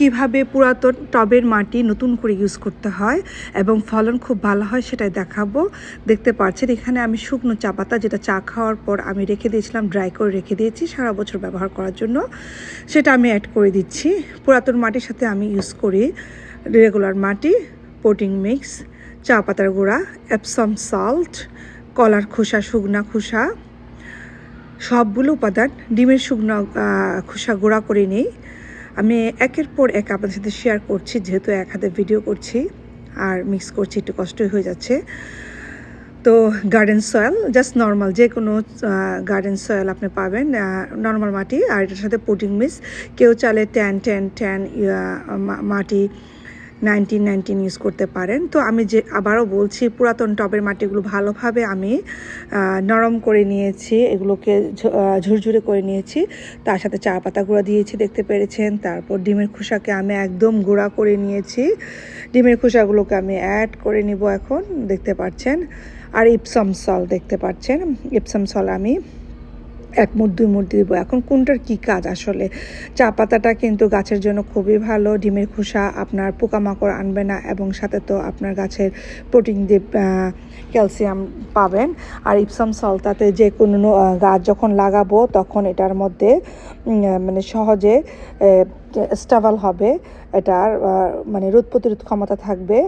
কীভাবে পুরাতন টবের মাটি নতুন করে ইউজ করতে হয় এবং ফলন খুব ভালো হয় সেটাই দেখাবো। দেখতে পাচ্ছেন, এখানে আমি শুকনো চা পাতা যেটা চা খাওয়ার পর আমি রেখে দিয়েছিলাম ড্রাই করে রেখে দিয়েছি সারা বছর ব্যবহার করার জন্য। সেটা আমি অ্যাড করে দিচ্ছি। পুরাতন মাটির সাথে আমি ইউজ করি রেগুলার মাটি পোটিং মিক্স চা পাতার গুঁড়া অ্যাপসম সল্ট কলার খোসা, শুকনা খোসা, সবগুলো উপাদান, ডিমের শুকনো খোসা গুঁড়া করে নিই। আমি একের পর এক আপনাদের সাথে শেয়ার করছি, যেহেতু এক হাতে ভিডিও করছি আর মিক্স করছি, একটু কষ্টই হয়ে যাচ্ছে। তো গার্ডেন সয়েল জাস্ট নর্মাল যে কোনো গার্ডেন সয়েল আপনি পাবেন নর্মাল মাটি আর এটার সাথে পুটিং মিক্স কেউ চালে ট্যান ট্যান ট্যান মাটি নাইনটিন নাইনটিন ইউজ করতে পারেন। তো আমি যে আবারও বলছি, পুরাতন টবের মাটিগুলো ভালোভাবে আমি নরম করে নিয়েছি, এগুলোকে ঝুরঝুরে করে নিয়েছি। তার সাথে চা পাতা গুঁড়া দিয়েছি, দেখতে পেরেছেন। তারপর ডিমের খোসাকে আমি একদম গুঁড়া করে নিয়েছি। ডিমের খোসাগুলোকে আমি অ্যাড করে নিব এখন, দেখতে পাচ্ছেন আর ইপসাম সল দেখতে পাচ্ছেন ইপসাম সল আমি এক মুঠ, দুই মুঠ দিব। এখন কোনটার কি কাজ আসলে? চা পাতাটা কিন্তু গাছের জন্য খুবই ভালো। ডিমের খোসা আপনার পোকামাকড় আনবে না এবং সাথে তো আপনার গাছের প্রোটিন দিয়ে ক্যালসিয়াম পাবেন। আর ইপসাম সলতাতে যে কোনো গাছ যখন লাগাবো তখন এটার মধ্যে মানে সহজে স্টাবল হবে। এটার মানে রোদ প্রতিরোধ ক্ষমতা থাকবে।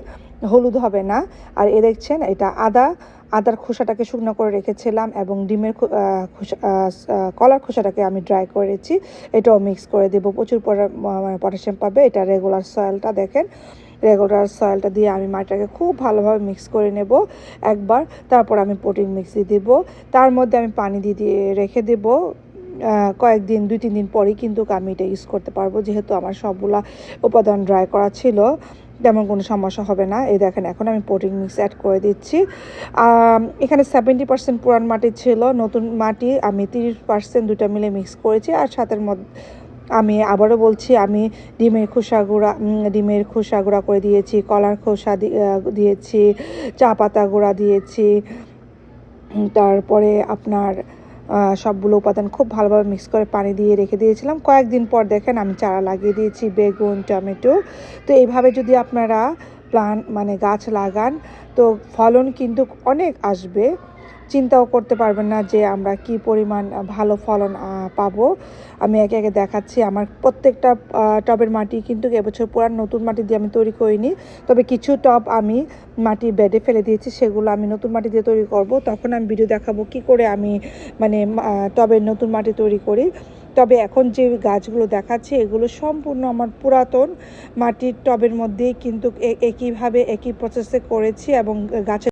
হলুদ হবে না। আর এ দেখছেন, এটা আদা, আদার খোসাটাকে শুকনো করে রেখেছিলাম এবং ডিমের খোসা কলার খোসাটাকে আমি ড্রাই করেছি। এটাও মিক্স করে দেবো। প্রচুর পরা- মানে পটাশিয়াম পাবে। এটা রেগুলার সয়েলটা দেখেন। রেগুলার সয়েলটা দিয়ে আমি মাটিটাকে খুব ভালোভাবে মিক্স করে নেব। একবার তারপর আমি প্রোটিন মিক্স দিয়ে দেবো। তার মধ্যে আমি পানি দিয়ে দিয়ে রেখে দেবো। কয়েকদিন, দুই তিন দিন পরেই কিন্তু আমি এটা ইউজ করতে পারব। যেহেতু আমার সবগুলা উপাদান ড্রাই করা ছিল। তেমন কোনো সমস্যা হবে না। এই দেখেন, এখন আমি পোটিং মিক্স অ্যাড করে দিচ্ছি। এখানে সেভেন্টি পার্সেন্ট পুরান মাটি ছিল, নতুন মাটি আমি তিরিশ পার্সেন্ট দুটা মিলে মিক্স করেছি আর সাথের মধ্যে আমি আবারও বলছি, আমি ডিমের খোসা গুঁড়া ডিমের খোসা গুঁড়া করে দিয়েছি, কলার খোসা দিয়েছি, চা পাতা গুঁড়া দিয়েছি। তারপরে আপনার সবগুলো উপাদান খুব ভালোভাবে মিক্স করে পানি দিয়ে রেখে দিয়েছিলাম। কয়েকদিন পর দেখেন আমি চারা লাগিয়ে দিয়েছি, বেগুন, টমেটো। তো এইভাবে যদি আপনারা প্লান্ট মানে গাছ লাগান, তো ফলন কিন্তু অনেক আসবে। চিন্তাও করতে পারবেন না যে আমরা কি পরিমাণ ভালো ফলন পাবো। আমি একে একে দেখাচ্ছি। আমার প্রত্যেকটা টবের মাটি কিন্তু এবছর পুরান নতুন মাটি দিয়ে আমি তৈরি করিনি। তবে কিছু টব আমি মাটি বেডে ফেলে দিয়েছি, সেগুলো আমি নতুন মাটি দিয়ে তৈরি করব। তখন আমি ভিডিও দেখাবো কি করে আমি মানে টবের নতুন মাটি তৈরি করি। তবে এখন যে গাছগুলো দেখাচ্ছে, এগুলো সম্পূর্ণ আমার পুরাতন মাটির টবের মধ্যেই কিন্তু একইভাবে একই প্রসেসে করেছি এবং গাছের